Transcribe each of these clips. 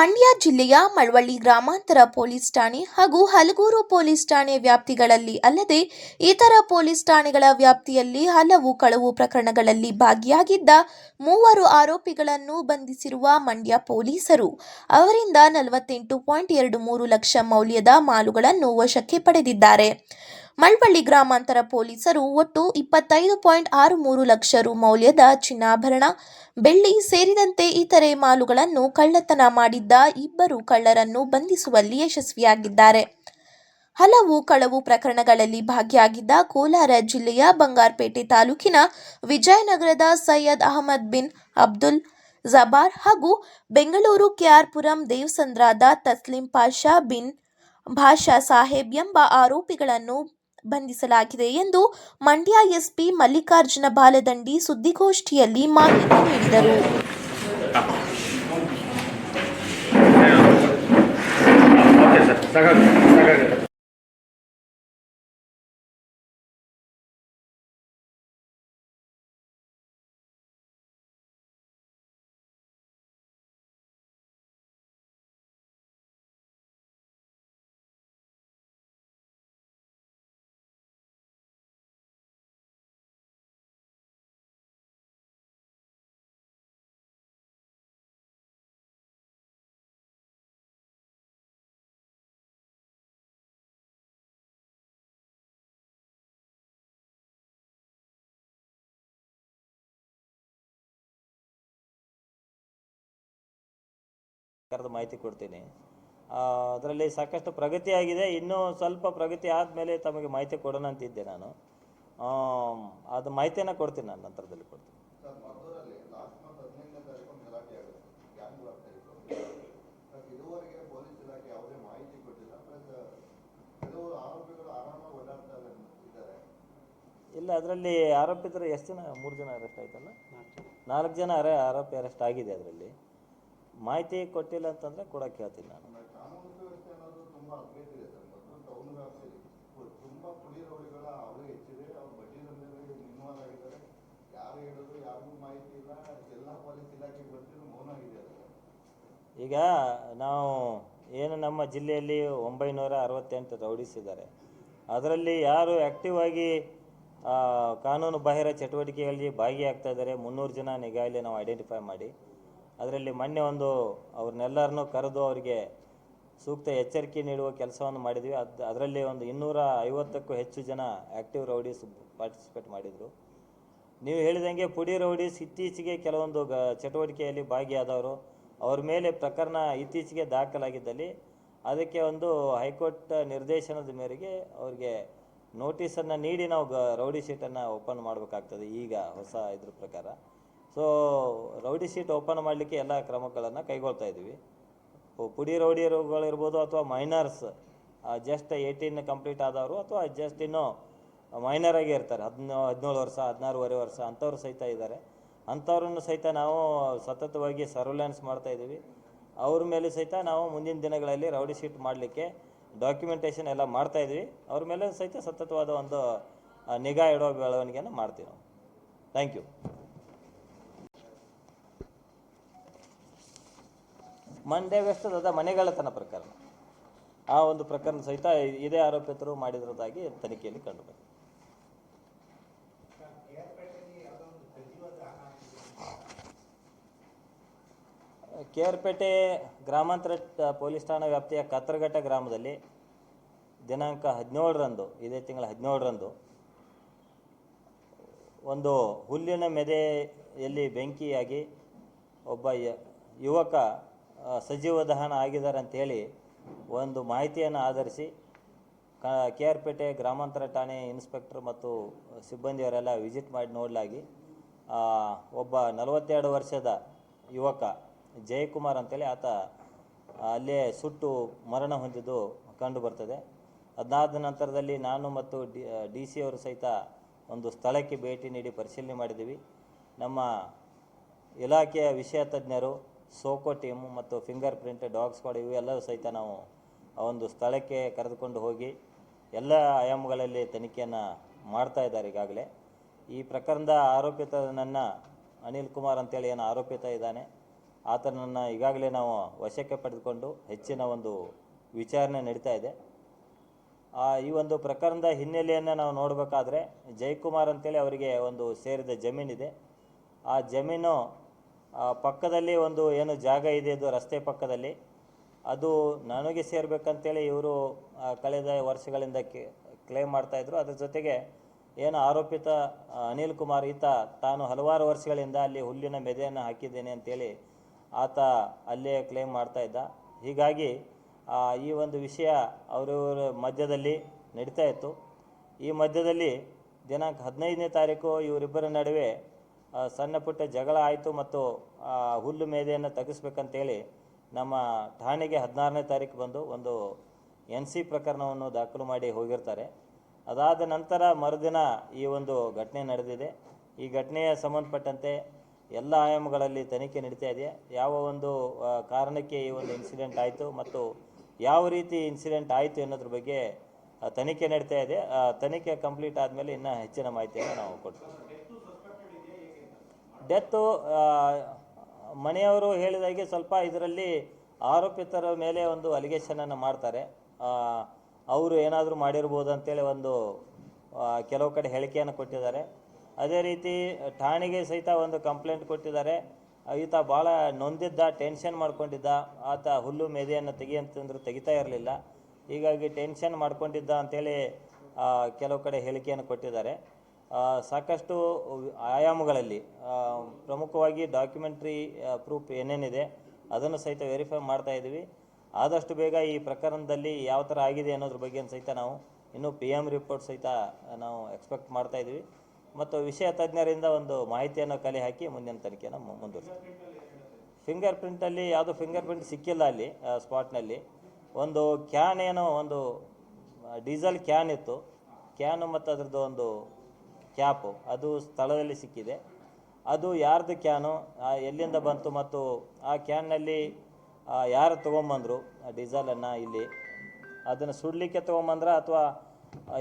ಮಂಡ್ಯ ಜಿಲ್ಲೆಯ ಮಳವಳ್ಳಿ ಗ್ರಾಮಾಂತರ ಪೊಲೀಸ್ ಠಾಣೆ ಹಾಗೂ ಹಲಗೂರು ಪೊಲೀಸ್ ಠಾಣೆ ವ್ಯಾಪ್ತಿಗಳಲ್ಲಿ ಅಲ್ಲದೆ ಇತರ ಪೊಲೀಸ್ ಠಾಣೆಗಳ ವ್ಯಾಪ್ತಿಯಲ್ಲಿ ಹಲವು ಕಳವು ಪ್ರಕರಣಗಳಲ್ಲಿ ಭಾಗಿಯಾಗಿದ್ದ ಮೂವರು ಆರೋಪಿಗಳನ್ನು ಬಂಧಿಸಿರುವ ಮಂಡ್ಯ ಪೊಲೀಸರು. ಅವರಿಂದ ನಲವತ್ತೆಂಟು ಪಾಯಿಂಟ್ ಎರಡು ಮೂರು ಲಕ್ಷ ಮೌಲ್ಯದ ಮಾಲುಗಳನ್ನು ವಶಕ್ಕೆ ಪಡೆದಿದ್ದಾರೆ. ಮಳವಳ್ಳಿ ಗ್ರಾಮಾಂತರ ಪೊಲೀಸರು ಒಟ್ಟು ಇಪ್ಪತ್ತೈದು ಪಾಯಿಂಟ್ ಆರು ಮೂರು ಲಕ್ಷ ರು ಮೌಲ್ಯದ ಚಿನ್ನಾಭರಣ, ಬೆಳ್ಳಿ ಸೇರಿದಂತೆ ಇತರೆ ಮಾಲುಗಳನ್ನು ಕಳ್ಳತನ ಮಾಡಿದ್ದ ಇಬ್ಬರು ಕಳ್ಳರನ್ನು ಬಂಧಿಸುವಲ್ಲಿ ಯಶಸ್ವಿಯಾಗಿದ್ದಾರೆ. ಹಲವು ಕಳವು ಪ್ರಕರಣಗಳಲ್ಲಿ ಭಾಗಿಯಾಗಿದ್ದ ಕೋಲಾರ ಜಿಲ್ಲೆಯ ಬಂಗಾರಪೇಟೆ ತಾಲೂಕಿನ ವಿಜಯನಗರದ ಸೈಯದ್ ಅಹಮದ್ ಬಿನ್ ಅಬ್ದುಲ್ ಜಬಾರ್ ಹಾಗೂ ಬೆಂಗಳೂರು ಕೆಆರ್ಪುರಂ ದೇವಸಂದ್ರಾದ ತಸ್ಲಿಂ ಪಾಷಾ ಬಿನ್ ಭಾಷಾ ಸಾಹೇಬ್ ಎಂಬ ಆರೋಪಿಗಳನ್ನು ಬಂಧಿಸಲಾಗಿದೆ ಎಂದು ಮಂಡ್ಯ ಎಸ್ಪಿ ಮಲ್ಲಿಕಾರ್ಜುನ ಬಾಲದಂಡಿ ಸುದ್ದಿಗೋಷ್ಠಿಯಲ್ಲಿ ಮಾಹಿತಿ ನೀಡಿದರು. ಸರ್ಕಾರದ ಮಾಹಿತಿ ಕೊಡ್ತೀನಿ. ಅದರಲ್ಲಿ ಸಾಕಷ್ಟು ಪ್ರಗತಿ ಆಗಿದೆ. ಇನ್ನೂ ಸ್ವಲ್ಪ ಪ್ರಗತಿ ಆದಮೇಲೆ ತಮಗೆ ಮಾಹಿತಿ ಕೊಡೋಣ ಅಂತಿದ್ದೆ ನಾನು. ಅದು ಮಾಹಿತಿಯನ್ನು ಕೊಡ್ತೀನಿ ನಾನು ನಂತರದಲ್ಲಿ ಕೊಡ್ತೀನಿ. ಇಲ್ಲ ಅದರಲ್ಲಿ ಆರೋಪಿತರು ಎಷ್ಟು ಜನ? ಮೂರು ಜನ ಅರೆಸ್ಟ್ ಆಯ್ತಲ್ಲ? ನಾಲ್ಕು ಜನ ಅರೆ ಆರೋಪಿ ಅರೆಸ್ಟ್ ಆಗಿದೆ ಅದರಲ್ಲಿ. ಮಾಹಿತಿ ಕೊಟ್ಟಿಲ್ಲ ಅಂತಂದರೆ ಕೂಡ ಹೇಳ್ತೀನಿ ನಾನು. ಈಗ ನಾವು ಏನು ನಮ್ಮ ಜಿಲ್ಲೆಯಲ್ಲಿ ಒಂಬೈನೂರ ಅರವತ್ತೆಂಟು ರೌಡೀಸ್ ಇದ್ದಾರೆ ಅದರಲ್ಲಿ ಯಾರು ಆ್ಯಕ್ಟಿವ್ ಆಗಿ ಕಾನೂನು ಬಾಹಿರ ಚಟುವಟಿಕೆಗಳಲ್ಲಿ ಭಾಗಿಯಾಗ್ತಾ ಇದ್ದಾರೆ ಮುನ್ನೂರು ಜನ ನಿಗಾಯಲ್ಲಿ ನಾವು ಐಡೆಂಟಿಫೈ ಮಾಡಿ. ಅದರಲ್ಲಿ ಮೊನ್ನೆ ಒಂದು ಅವ್ರನ್ನೆಲ್ಲರನ್ನೂ ಕರೆದು ಅವರಿಗೆ ಸೂಕ್ತ ಎಚ್ಚರಿಕೆ ನೀಡುವ ಕೆಲಸವನ್ನು ಮಾಡಿದ್ವಿ. ಅದು, ಅದರಲ್ಲಿ ಒಂದು ಇನ್ನೂರ ಐವತ್ತಕ್ಕೂ ಹೆಚ್ಚು ಜನ ಆ್ಯಕ್ಟಿವ್ ರೌಡೀಸ್ ಪಾರ್ಟಿಸಿಪೇಟ್ ಮಾಡಿದರು. ನೀವು ಹೇಳಿದಂಗೆ ಪುಡಿ ರೌಡೀಸ್ ಇತ್ತೀಚೆಗೆ ಕೆಲವೊಂದು ಗ, ಚಟುವಟಿಕೆಯಲ್ಲಿ ಭಾಗಿಯಾದವರು, ಅವ್ರ ಮೇಲೆ ಪ್ರಕರಣ ಇತ್ತೀಚೆಗೆ ದಾಖಲಾಗಿದ್ದಲ್ಲಿ ಅದಕ್ಕೆ ಒಂದು ಹೈಕೋರ್ಟ್ ನಿರ್ದೇಶನದ ಮೇರೆಗೆ ಅವ್ರಿಗೆ ನೋಟಿಸನ್ನು ನೀಡಿ ನಾವು ಗ ರೌಡಿ ಶೀಟನ್ನು ಓಪನ್ ಮಾಡಬೇಕಾಗ್ತದೆ. ಈಗ ಹೊಸ ಇದ್ರ ಪ್ರಕಾರ. ಸೊ ರೌಡಿ ಶೀಟ್ ಓಪನ್ ಮಾಡಲಿಕ್ಕೆ ಎಲ್ಲ ಕ್ರಮಗಳನ್ನು ಕೈಗೊಳ್ತಾ ಇದ್ದೀವಿ. ರೌಡಿ ಪುಡಿ ರೌಡಿಯರುಗಳಿರ್ಬೋದು ಅಥವಾ ಮೈನರ್ಸ್ ಜಸ್ಟ್ ಏಯ್ಟೀನ್ ಕಂಪ್ಲೀಟ್ ಆದವರು ಅಥವಾ ಜಸ್ಟ್ ಇನ್ನು ಮೈನರ್ ಆಗಿ ಇರ್ತಾರೆ. ಹದಿನ, ಹದಿನೇಳು ವರ್ಷ, ಹದಿನಾರೂವರೆ ವರ್ಷ ಅಂಥವ್ರು ಸಹಿತ ಇದ್ದಾರೆ. ಅಂಥವ್ರನ್ನು ಸಹಿತ ನಾವು ಸತತವಾಗಿ ಸರ್ವೆಲೆನ್ಸ್ ಮಾಡ್ತಾ ಇದ್ದೀವಿ. ಅವ್ರ ಮೇಲೆ ಸಹಿತ ನಾವು ಮುಂದಿನ ದಿನಗಳಲ್ಲಿ ರೌಡಿ ಶೀಟ್ ಮಾಡಲಿಕ್ಕೆ ಡಾಕ್ಯುಮೆಂಟೇಷನ್ ಎಲ್ಲ ಮಾಡ್ತಾ ಇದ್ವಿ ಅವ್ರ ಮೇಲೆ ಸಹಿತ ಸತತವಾದ ಒಂದು ನಿಗಾ ಇಡೋ ಬೆಳವಣಿಗೆಯನ್ನು ಮಾಡ್ತೀವಿ ನಾವು. ಥ್ಯಾಂಕ್ ಯು ಮಂಡ್ಯ ವೆಸ್ಟದ ಮನೆಗಳತನ ಪ್ರಕರಣ. ಆ ಒಂದು ಪ್ರಕರಣ ಸಹಿತ ಇದೇ ಆರೋಪಿತರು ಮಾಡಿರೋದಾಗಿ ತನಿಖೆಯಲ್ಲಿ ಕಂಡುಬಂದಿದೆ ಕೆ ಆರ್ ಪೇಟೆ ಗ್ರಾಮಾಂತರ ಪೊಲೀಸ್ ಠಾಣಾ ವ್ಯಾಪ್ತಿಯ ಕತ್ತರಘಟ್ಟ ಗ್ರಾಮದಲ್ಲಿ ದಿನಾಂಕ ಹದಿನೇಳರಂದು, ಇದೇ ತಿಂಗಳ ಹದಿನೇಳರಂದು, ಒಂದು ಹುಲ್ಲಿನ ಮೆದೆಯಲ್ಲಿ ಬೆಂಕಿಯಾಗಿ ಒಬ್ಬ ಯುವಕ ಸಜೀವ ದಹನ ಆಗಿದ್ದಾರೆ ಅಂತೇಳಿ ಒಂದು ಮಾಹಿತಿಯನ್ನು ಆಧರಿಸಿ ಕ, ಕೆ ಆರ್ ಪೇಟೆ ಗ್ರಾಮಾಂತರ ಠಾಣೆ ಇನ್ಸ್ಪೆಕ್ಟರ್ ಮತ್ತು ಸಿಬ್ಬಂದಿಯವರೆಲ್ಲ ವಿಸಿಟ್ ಮಾಡಿ ನೋಡಲಾಗಿ ಒಬ್ಬ ನಲವತ್ತೆರಡು ವರ್ಷದ ಯುವಕ ಜಯಕುಮಾರ್ ಅಂತೇಳಿ ಆತ ಅಲ್ಲೇ ಸುಟ್ಟು ಮರಣ ಹೊಂದಿದ್ದು ಕಂಡು ಬರ್ತದೆ. ಅದಾದ ನಂತರದಲ್ಲಿ ನಾನು ಮತ್ತು ಡಿ ಡಿ ಸಿ ಅವರು ಸಹಿತ ಒಂದು ಸ್ಥಳಕ್ಕೆ ಭೇಟಿ ನೀಡಿ ಪರಿಶೀಲನೆ ಮಾಡಿದ್ದೀವಿ. ನಮ್ಮ ಇಲಾಖೆಯ ವಿಷಯ ತಜ್ಞರು ಸೋಕೋ ಟೀಮು ಮತ್ತು ಫಿಂಗರ್ ಪ್ರಿಂಟ್ ಡಾಗ್ ಸ್ಕ್ವಾಡ್ ಇವೆಲ್ಲವೂ ಸಹಿತ ನಾವು ಆ ಒಂದು ಸ್ಥಳಕ್ಕೆ ಕರೆದುಕೊಂಡು ಹೋಗಿ ಎಲ್ಲ ಆಯಾಮಗಳಲ್ಲಿ ತನಿಖೆಯನ್ನು ಮಾಡ್ತಾ ಇದ್ದಾರೆ ಈಗಾಗಲೇ. ಈ ಪ್ರಕರಣದ ಆರೋಪಿತನನ್ನು ಅನಿಲ್ ಕುಮಾರ್ ಅಂತೇಳಿ ಏನು ಆರೋಪಿತ ಇದ್ದಾನೆ. ಆತನನ್ನು ಈಗಾಗಲೇ ನಾವು ವಶಕ್ಕೆ ಪಡೆದುಕೊಂಡು ಹೆಚ್ಚಿನ ಒಂದು ವಿಚಾರಣೆ ನಡೀತಾ ಇದೆ. ಈ ಒಂದು ಪ್ರಕರಣದ ಹಿನ್ನೆಲೆಯನ್ನು ನಾವು ನೋಡಬೇಕಾದ್ರೆ ಜಯಕುಮಾರ್ ಅಂತೇಳಿ ಅವರಿಗೆ ಒಂದು ಸೇರಿದ ಜಮೀನಿದೆ. ಆ ಜಮೀನು ಪಕ್ಕದಲ್ಲಿ ಒಂದು ಏನು ಜಾಗ ಇದೆ, ಅದು ರಸ್ತೆ ಪಕ್ಕದಲ್ಲಿ. ಅದು ನನಗೆ ಸೇರಬೇಕಂತೇಳಿ ಇವರು ಕಳೆದ ವರ್ಷಗಳಿಂದ ಕ್ಲೇಮ್ ಮಾಡ್ತಾಯಿದ್ರು ಅದ್ರ ಜೊತೆಗೆ ಏನು ಆರೋಪಿತ ಅನಿಲ್ ಕುಮಾರ್ ಈತ ತಾನು ಹಲವಾರು ವರ್ಷಗಳಿಂದ ಅಲ್ಲಿ ಹುಲ್ಲಿನ ಮೆದೆಯನ್ನು ಹಾಕಿದ್ದೇನೆ ಅಂತೇಳಿ ಆತ ಅಲ್ಲೇ ಕ್ಲೇಮ್ ಮಾಡ್ತಾ ಇದ್ದ. ಹೀಗಾಗಿ ಈ ಒಂದು ವಿಷಯ ಅವರವರ ಮಧ್ಯದಲ್ಲಿ ನಡೀತಾ ಇತ್ತು. ಈ ಮಧ್ಯದಲ್ಲಿ ದಿನಾಂಕ ಹದಿನೈದನೇ ತಾರೀಕು ಇವರಿಬ್ಬರ ನಡುವೆ ಸಣ್ಣ ಪುಟ್ಟ ಜಗಳ ಆಯಿತು ಮತ್ತು ಹುಲ್ಲು ಮೇದೆಯನ್ನು ತಗ್ಗಿಸ್ಬೇಕಂತೇಳಿ ನಮ್ಮ ಠಾಣೆಗೆ ಹದಿನಾರನೇ ತಾರೀಕು ಬಂದು ಒಂದು ಎನ್ ಸಿ ಪ್ರಕರಣವನ್ನು ದಾಖಲು ಮಾಡಿ ಹೋಗಿರ್ತಾರೆ. ಅದಾದ ನಂತರ ಮರುದಿನ ಈ ಒಂದು ಘಟನೆ ನಡೆದಿದೆ. ಈ ಘಟನೆಯ ಸಂಬಂಧಪಟ್ಟಂತೆ ಎಲ್ಲ ಆಯಾಮಗಳಲ್ಲಿ ತನಿಖೆ ನಡೀತಾ ಇದೆ. ಯಾವ ಒಂದು ಕಾರಣಕ್ಕೆ ಈ ಒಂದು ಇನ್ಸಿಡೆಂಟ್ ಆಯಿತು ಮತ್ತು ಯಾವ ರೀತಿ ಇನ್ಸಿಡೆಂಟ್ ಆಯಿತು ಅನ್ನೋದ್ರ ಬಗ್ಗೆ ತನಿಖೆ ನಡೀತಾ ಇದೆ. ತನಿಖೆ ಕಂಪ್ಲೀಟ್ ಆದಮೇಲೆ ಇನ್ನೂ ಹೆಚ್ಚಿನ ಮಾಹಿತಿಯನ್ನು ನಾವು ಕೊಡ್ತೀವಿ. ಡೆತ್ತು ಮನೆಯವರು ಹೇಳಿದಾಗೆ ಸ್ವಲ್ಪ ಇದರಲ್ಲಿ ಆರೋಪಿತರ ಮೇಲೆ ಒಂದು ಅಲಿಗೇಷನನ್ನು ಮಾಡ್ತಾರೆ. ಅವರು ಏನಾದರೂ ಮಾಡಿರ್ಬೋದು ಅಂತೇಳಿ ಒಂದು ಕೆಲವು ಕಡೆ ಹೇಳಿಕೆಯನ್ನು ಕೊಟ್ಟಿದ್ದಾರೆ. ಅದೇ ರೀತಿ ಠಾಣೆಗೆ ಸಹಿತ ಒಂದು ಕಂಪ್ಲೇಂಟ್ ಕೊಟ್ಟಿದ್ದಾರೆ. ಈತ ಭಾಳ ನೊಂದಿದ್ದ ಟೆನ್ಷನ್ ಮಾಡ್ಕೊಂಡಿದ್ದ, ಆತ ಹುಲ್ಲು ಮೆದೆಯನ್ನು ತೆಗಿ ಅಂತಂದ್ರೆ ತೆಗಿತಾ ಇರಲಿಲ್ಲ. ಹೀಗಾಗಿ ಟೆನ್ಷನ್ ಮಾಡ್ಕೊಂಡಿದ್ದ ಅಂಥೇಳಿ ಕೆಲವು ಕಡೆ ಹೇಳಿಕೆಯನ್ನು ಕೊಟ್ಟಿದ್ದಾರೆ. ಸಾಕಷ್ಟು ಆಯಾಮಗಳಲ್ಲಿ ಪ್ರಮುಖವಾಗಿ ಡಾಕ್ಯುಮೆಂಟ್ರಿ ಪ್ರೂಫ್ ಏನೇನಿದೆ ಅದನ್ನು ಸಹಿತ ವೆರಿಫೈ ಮಾಡ್ತಾ ಇದ್ದೀವಿ. ಆದಷ್ಟು ಬೇಗ ಈ ಪ್ರಕರಣದಲ್ಲಿ ಯಾವ ಥರ ಆಗಿದೆ ಅನ್ನೋದ್ರ ಬಗ್ಗೆ ಸಹಿತ ನಾವು ಇನ್ನೂ ಪಿ ಎಂ ರಿಪೋರ್ಟ್ ಸಹಿತ ನಾವು ಎಕ್ಸ್ಪೆಕ್ಟ್ ಮಾಡ್ತಾ ಇದ್ದೀವಿ. ಮತ್ತು ವಿಷಯ ತಜ್ಞರಿಂದ ಒಂದು ಮಾಹಿತಿಯನ್ನು ಕಲೆ ಹಾಕಿ ಮುಂದಿನ ತನಿಖೆಯನ್ನು ಮುಂದುವರಿಸ್ತೀವಿ. ಫಿಂಗರ್ ಪ್ರಿಂಟಲ್ಲಿ ಯಾವುದು ಫಿಂಗರ್ ಪ್ರಿಂಟ್ ಸಿಕ್ಕಿಲ್ಲ ಅಲ್ಲಿ ಸ್ಪಾಟ್ನಲ್ಲಿ ಒಂದು ಕ್ಯಾನ್ ಏನೋ ಒಂದು ಡೀಸೆಲ್ ಕ್ಯಾನ್ ಇತ್ತು. ಕ್ಯಾನು ಮತ್ತು ಅದರದ್ದು ಒಂದು ಕ್ಯಾಪು ಅದು ಸ್ಥಳದಲ್ಲಿ ಸಿಕ್ಕಿದೆ. ಅದು ಯಾರ್ದು ಕ್ಯಾನು ಆ, ಎಲ್ಲಿಂದ ಬಂತು ಮತ್ತು ಆ ಕ್ಯಾನ್ನಲ್ಲಿ ಯಾರು ತೊಗೊಂಬಂದರು ಆ ಡೀಸೆಲನ್ನು ಇಲ್ಲಿ ಅದನ್ನು ಸುಡಲಿಕ್ಕೆ ತೊಗೊಂಬಂದ್ರ ಅಥವಾ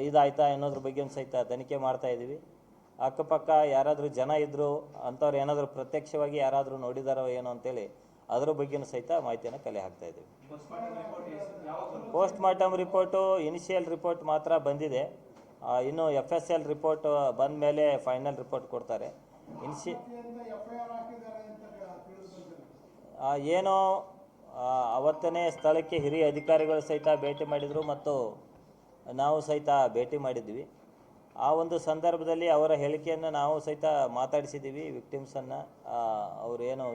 ಇದಾಯ್ತಾ ಅನ್ನೋದ್ರ ಬಗ್ಗೆ ಸಹಿತ ತನಿಖೆ ಮಾಡ್ತಾ ಇದ್ದೀವಿ ಅಕ್ಕಪಕ್ಕ ಯಾರಾದರೂ ಜನ ಇದ್ದರು ಅಂಥವ್ರು ಏನಾದರೂ ಪ್ರತ್ಯಕ್ಷವಾಗಿ ಯಾರಾದರೂ ನೋಡಿದಾರೋ ಏನೋ ಅಂತೇಳಿ ಅದರ ಬಗ್ಗೆಯೂ ಸಹಿತ ಮಾಹಿತಿಯನ್ನು ಕಲೆ ಹಾಕ್ತಾ ಇದ್ದೀವಿ post mortem report initial report ಮಾತ್ರ ಬಂದಿದೆ. ಇನ್ನು ಎಫ್ ಎಸ್ ಎಲ್ ರಿಪೋರ್ಟ್ ಬಂದ ಮೇಲೆ ಫೈನಲ್ ರಿಪೋರ್ಟ್ ಕೊಡ್ತಾರೆ. ಇನ್ಸಿ ಏನೋ ಅವತ್ತನೇ ಸ್ಥಳಕ್ಕೆ ಹಿರಿಯ ಅಧಿಕಾರಿಗಳು ಸಹಿತ ಭೇಟಿ ಮಾಡಿದರು ಮತ್ತು ನಾವು ಸಹಿತ ಭೇಟಿ ಮಾಡಿದ್ವಿ. ಆ ಒಂದು ಸಂದರ್ಭದಲ್ಲಿ ಅವರ ಹೇಳಿಕೆಯನ್ನು ನಾವು ಸಹಿತ ಮಾತಾಡಿಸಿದ್ದೀವಿ. ವಿಕ್ಟಿಮ್ಸನ್ನು ಅವರೇನು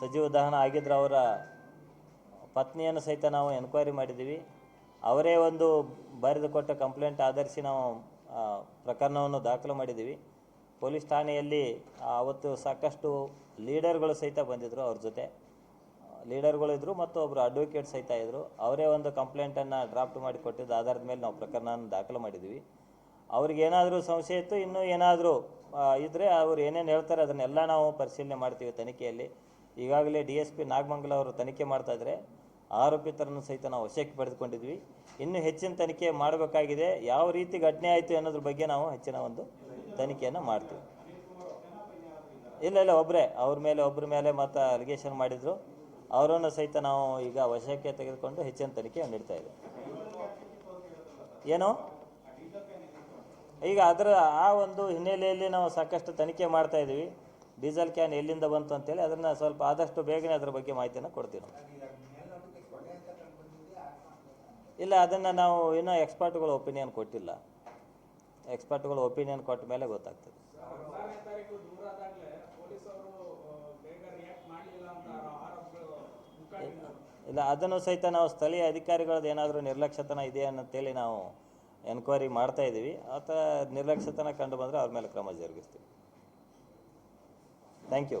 ಸಜೀವ ದಹನ ಆಗಿದ್ರು ಅವರ ಪತ್ನಿಯನ್ನು ಸಹಿತ ನಾವು ಎನ್ಕ್ವೈರಿ ಮಾಡಿದ್ದೀವಿ. ಅವರೇ ಒಂದು ಬರೆದು ಕೊಟ್ಟ ಕಂಪ್ಲೇಂಟ್ ಆಧರಿಸಿ ನಾವು ಪ್ರಕರಣವನ್ನು ದಾಖಲು ಮಾಡಿದ್ದೀವಿ. ಪೊಲೀಸ್ ಠಾಣೆಯಲ್ಲಿ ಅವತ್ತು ಸಾಕಷ್ಟು ಲೀಡರ್ಗಳು ಸಹಿತ ಬಂದಿದ್ದರು ಅವ್ರ ಜೊತೆ. ಲೀಡರ್ಗಳು ಇದ್ದರು ಮತ್ತು ಒಬ್ಬರು ಅಡ್ವೊಕೇಟ್ ಸಹಿತ ಇದ್ದರು ಅವರೇ ಒಂದು ಕಂಪ್ಲೇಂಟನ್ನು ಡ್ರಾಫ್ಟ್ ಮಾಡಿ ಕೊಟ್ಟಿದ್ದ, ಆಧಾರದ ಮೇಲೆ ನಾವು ಪ್ರಕರಣವನ್ನು ದಾಖಲು ಮಾಡಿದ್ದೀವಿ. ಅವ್ರಿಗೇನಾದರೂ ಸಂಶಯ ಇತ್ತು, ಇನ್ನೂ ಏನಾದರೂ ಇದ್ದರೆ ಅವ್ರು ಏನೇನು ಹೇಳ್ತಾರೆ ಅದನ್ನೆಲ್ಲ ನಾವು ಪರಿಶೀಲನೆ ಮಾಡ್ತೀವಿ ತನಿಖೆಯಲ್ಲಿ. ಈಗಾಗಲೇ ಡಿ ಎಸ್ ಪಿ ನಾಗಮಂಗಲ ಅವರು ತನಿಖೆ ಮಾಡ್ತಾ ಇದ್ದಾರೆ ಆರೋಪಿತರನ್ನು ಸಹಿತ ನಾವು ವಶಕ್ಕೆ ಪಡೆದುಕೊಂಡಿದ್ವಿ. ಇನ್ನು ಹೆಚ್ಚಿನ ತನಿಖೆ ಮಾಡಬೇಕಾಗಿದೆ. ಯಾವ ರೀತಿ ಘಟನೆ ಆಯಿತು ಅನ್ನೋದ್ರ ಬಗ್ಗೆ ನಾವು ಹೆಚ್ಚಿನ ಒಂದು ತನಿಖೆಯನ್ನು ಮಾಡ್ತೀವಿ. ಇಲ್ಲ ಇಲ್ಲ ಒಬ್ಬರೇ ಅವ್ರ ಮೇಲೆ ಒಬ್ಬರ ಮೇಲೆ ಮತ್ತೆ ಅಲಿಗೇಷನ್ ಮಾಡಿದರು. ಅವರನ್ನು ಸಹಿತ ನಾವು ಈಗ ವಶಕ್ಕೆ ತೆಗೆದುಕೊಂಡು ಹೆಚ್ಚಿನ ತನಿಖೆ ನೀಡ್ತಾ ಇದೆ. ಏನು? ಈಗ ಅದರ ಆ ಒಂದು ಹಿನ್ನೆಲೆಯಲ್ಲಿ ನಾವು ಸಾಕಷ್ಟು ತನಿಖೆ ಮಾಡ್ತಾ ಇದ್ದೀವಿ ಡೀಸೆಲ್ ಕ್ಯಾನ್ ಎಲ್ಲಿಂದ ಬಂತು ಅಂತೇಳಿ ಅದನ್ನು ಸ್ವಲ್ಪ ಆದಷ್ಟು ಬೇಗನೆ ಅದರ ಬಗ್ಗೆ ಮಾಹಿತಿಯನ್ನು ಕೊಡ್ತೀವಿ ಇಲ್ಲ, ಅದನ್ನು ನಾವು ಇನ್ನೂ ಎಕ್ಸ್ಪರ್ಟ್ಗಳ ಒಪಿನಿಯನ್ ಕೊಟ್ಟಿಲ್ಲ. ಎಕ್ಸ್ಪರ್ಟ್ಗಳ ಒಪಿನಿಯನ್ ಕೊಟ್ಟ ಮೇಲೆ ಗೊತ್ತಾಗ್ತದೆ. ಇಲ್ಲ, ಅದನ್ನು ಸಹಿತ ನಾವು ಸ್ಥಳೀಯ ಅಧಿಕಾರಿಗಳದ್ದು ಏನಾದರೂ ನಿರ್ಲಕ್ಷ್ಯತನ ಇದೆ ಅಂತೇಳಿ ನಾವು ಎನ್ಕ್ವೈರಿ ಮಾಡ್ತಾ ಇದ್ದೀವಿ. ಆತ ನಿರ್ಲಕ್ಷ್ಯತನ ಕಂಡು ಬಂದರೆ ಅವ್ರ ಮೇಲೆ ಕ್ರಮ ಜರುಗಿಸ್ತೀವಿ. Thank you